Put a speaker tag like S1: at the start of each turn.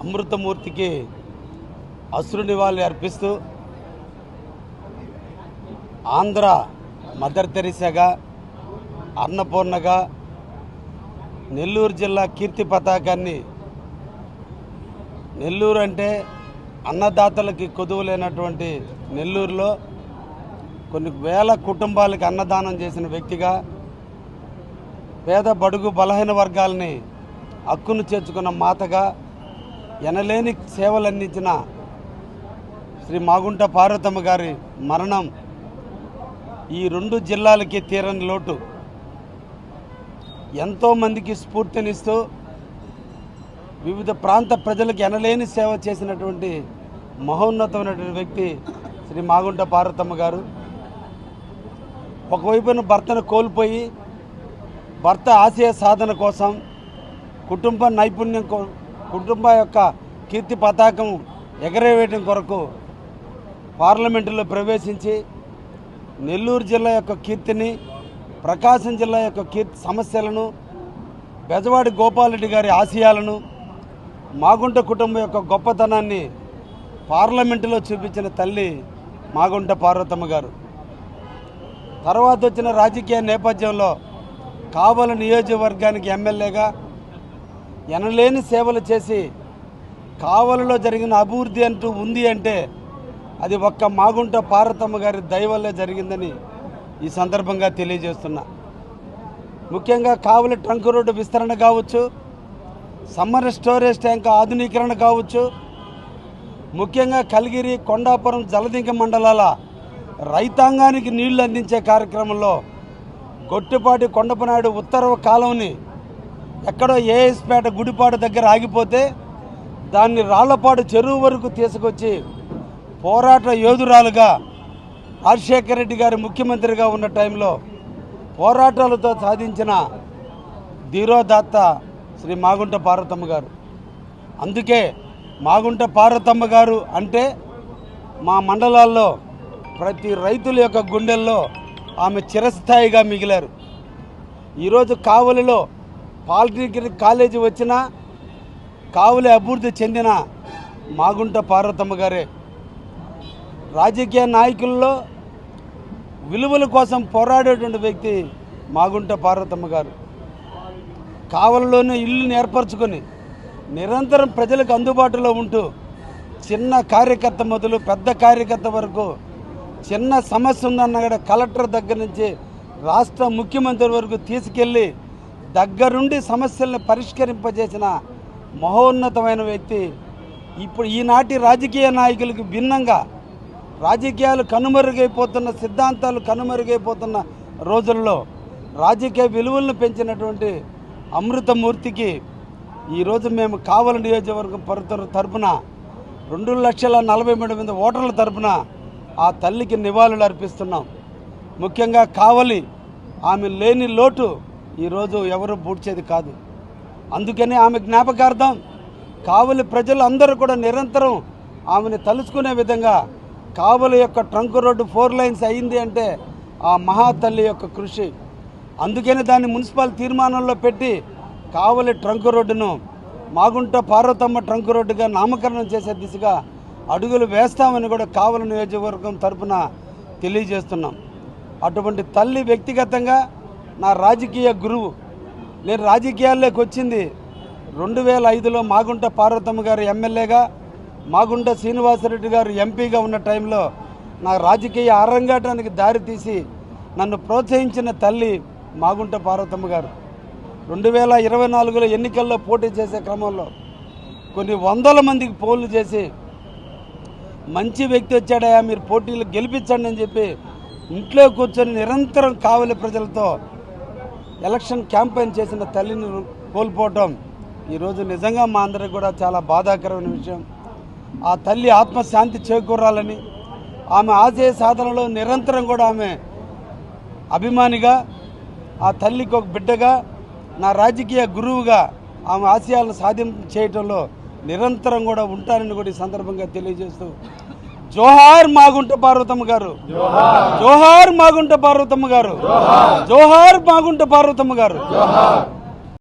S1: అమృతమూర్తికి అసురు నివాళి అర్పిస్తూ ఆంధ్ర మదర్ తెరిసగా అన్నపూర్ణగా నెల్లూరు జిల్లా కీర్తి పతాకాన్ని నెల్లూరు అంటే అన్నదాతలకి కొదువు లేనటువంటి నెల్లూరులో కొన్ని వేల కుటుంబాలకి అన్నదానం చేసిన వ్యక్తిగా పేద బడుగు బలహీన వర్గాలని హక్కును చేర్చుకున్న మాతగా ఎనలేని సేవలు అందించిన శ్రీ మాగుంట పార్వతమ్మ గారి మరణం ఈ రెండు జిల్లాలకి తీరని లోటు. ఎంతోమందికి స్ఫూర్తినిస్తూ వివిధ ప్రాంత ప్రజలకు ఎనలేని సేవ చేసినటువంటి మహోన్నతమైనటువంటి వ్యక్తి శ్రీ మాగుంట పార్వతమ్మ గారు. ఒకవైపున భర్తను కోల్పోయి భర్త ఆశయ సాధన కోసం కుటుంబ నైపుణ్యం కుటుంబ యొక్క కీర్తి పతాకం ఎగరవేయడం కొరకు పార్లమెంటులో ప్రవేశించి నెల్లూరు జిల్లా యొక్క కీర్తిని ప్రకాశం జిల్లా యొక్క కీర్తి సమస్యలను బెజవాడి గోపాలరెడ్డి గారి ఆశయాలను మాగుంట కుటుంబం యొక్క గొప్పతనాన్ని పార్లమెంటులో చూపించిన తల్లి మాగుంట పార్వతమ్మ గారు. తర్వాత వచ్చిన రాజకీయ నేపథ్యంలో కావల నియోజకవర్గానికి ఎమ్మెల్యేగా ఎనలేని సేవలు చేసి కావలిలో జరిగిన అభివృద్ధి అంటూ ఉంది అంటే అది ఒక్క మాగుంట పార్వతమ్మ గారి దయవల్లే జరిగిందని ఈ సందర్భంగా తెలియజేస్తున్నా. ముఖ్యంగా కావలి ట్రంక్ రోడ్డు విస్తరణ కావచ్చు సమ్మర్ స్టోరేజ్ ట్యాంక్ ఆధునీకరణ కావచ్చు ముఖ్యంగా కలిగిరి కొండాపురం జలదింక మండలాల రైతాంగానికి నీళ్ళు అందించే కార్యక్రమంలో గొట్టిపాటి కొండపనాయుడు ఉత్తర్వ కాలంని ఎక్కడో ఏఎస్పేట గుడిపాడు దగ్గర ఆగిపోతే దాన్ని రాళ్ళపాడు చెరువు వరకు తీసుకొచ్చి పోరాట యోధురాలుగా రాజశేఖర రెడ్డి గారి ముఖ్యమంత్రిగా ఉన్న టైంలో పోరాటాలతో సాధించిన ధీరోదాత్త శ్రీ మాగుంట పార్వతమ్మ గారు. అందుకే మాగుంట పార్వతమ్మ గారు అంటే మా మండలాల్లో ప్రతి రైతుల యొక్క గుండెల్లో ఆమె చిరస్థాయిగా మిగిలారు. ఈరోజు కావలిలో పాలిటెక్నిక్ కాలేజీ వచ్చినా కావలి అభివృద్ధి చెందిన మాగుంట పార్వతమ్మ గారే. రాజకీయ నాయకుల్లో విలువల కోసం పోరాడేటువంటి వ్యక్తి మాగుంట పార్వతమ్మ గారు. కావలలోనే ఇల్లుని ఏర్పరచుకొని నిరంతరం ప్రజలకు అందుబాటులో ఉంటూ చిన్న కార్యకర్త మొదలు పెద్ద కార్యకర్త వరకు చిన్న సమస్య ఉందన్న కూడా కలెక్టర్ దగ్గర నుంచి రాష్ట్ర ముఖ్యమంత్రి వరకు తీసుకెళ్ళి దగ్గరుండి సమస్యల్ని పరిష్కరింపజేసిన మహోన్నతమైన వ్యక్తి. ఇప్పుడు ఈనాటి రాజకీయ నాయకులకు భిన్నంగా రాజకీయాలు కనుమరుగైపోతున్న సిద్ధాంతాలు కనుమరుగైపోతున్న రోజుల్లో రాజకీయ విలువలను పెంచినటువంటి అమృతమూర్తికి ఈరోజు మేము కావలి నియోజకవర్గం పరుతరు తరపున రెండు లక్షల నలభై మూడు మంది ఓటర్ల తరపున ఆ తల్లికి నివాళులు అర్పిస్తున్నాం. ముఖ్యంగా కావలి ఆమె లేని లోటు ఈరోజు ఎవరు పూడ్చేది కాదు. అందుకని ఆమె జ్ఞాపకార్థం కావలి ప్రజలు అందరూ కూడా నిరంతరం ఆమెను తలుచుకునే విధంగా కావలి యొక్క ట్రంక్ రోడ్డు ఫోర్ లైన్స్ అయింది అంటే ఆ మహాతల్లి యొక్క కృషి. అందుకని దాన్ని మున్సిపల్ తీర్మానంలో పెట్టి కావలి ట్రంక్ రోడ్డును మాగుంట పార్వతమ్మ ట్రంక్ రోడ్డుగా నామకరణం చేసే దిశగా అడుగులు వేస్తామని కూడా కావలి నియోజకవర్గం తరపున తెలియజేస్తున్నాం. అటువంటి తల్లి వ్యక్తిగతంగా నా రాజకీయ గురువు. నేను రాజకీయాల్లోకి వచ్చింది రెండు వేల ఐదులో మాగుంట పార్వతమ్మ గారు ఎమ్మెల్యేగా మాగుంట శ్రీనివాసరెడ్డి గారు ఎంపీగా ఉన్న టైంలో నా రాజకీయ అరంగాటానికి దారి తీసి నన్ను ప్రోత్సహించిన తల్లి మాగుంట పార్వతమ్మ గారు. రెండు వేల ఇరవై నాలుగులో ఎన్నికల్లో పోటీ చేసే క్రమంలో కొన్ని వందల మందికి పోలు చేసి మంచి వ్యక్తి వచ్చాడయా మీరు పోటీలు గెలిపించండి అని చెప్పి ఇంట్లో కూర్చొని నిరంతరం కావలి ప్రజలతో ఎలక్షన్ క్యాంపెయిన్ చేసిన తల్లిని కోల్పోవటం ఈరోజు నిజంగా మా అందరికి కూడా చాలా బాధాకరమైన విషయం. ఆ తల్లి ఆత్మశాంతి చేకూరాలని ఆమె ఆశయ సాధనలో నిరంతరం కూడా ఆమె అభిమానిగా ఆ తల్లికి ఒక బిడ్డగా నా రాజకీయ గురువుగా ఆమె ఆశయాలను సాధ్యం చేయటంలో నిరంతరం కూడా ఉంటానని కూడా ఈ సందర్భంగా తెలియజేస్తూ జోహార్ మాగుంట పార్వతమ్మ గారు. జోహార్. మాగుంట పార్వతమ్మ గారు. జోహార్. మాగుంట పార్వతమ్మ గారు.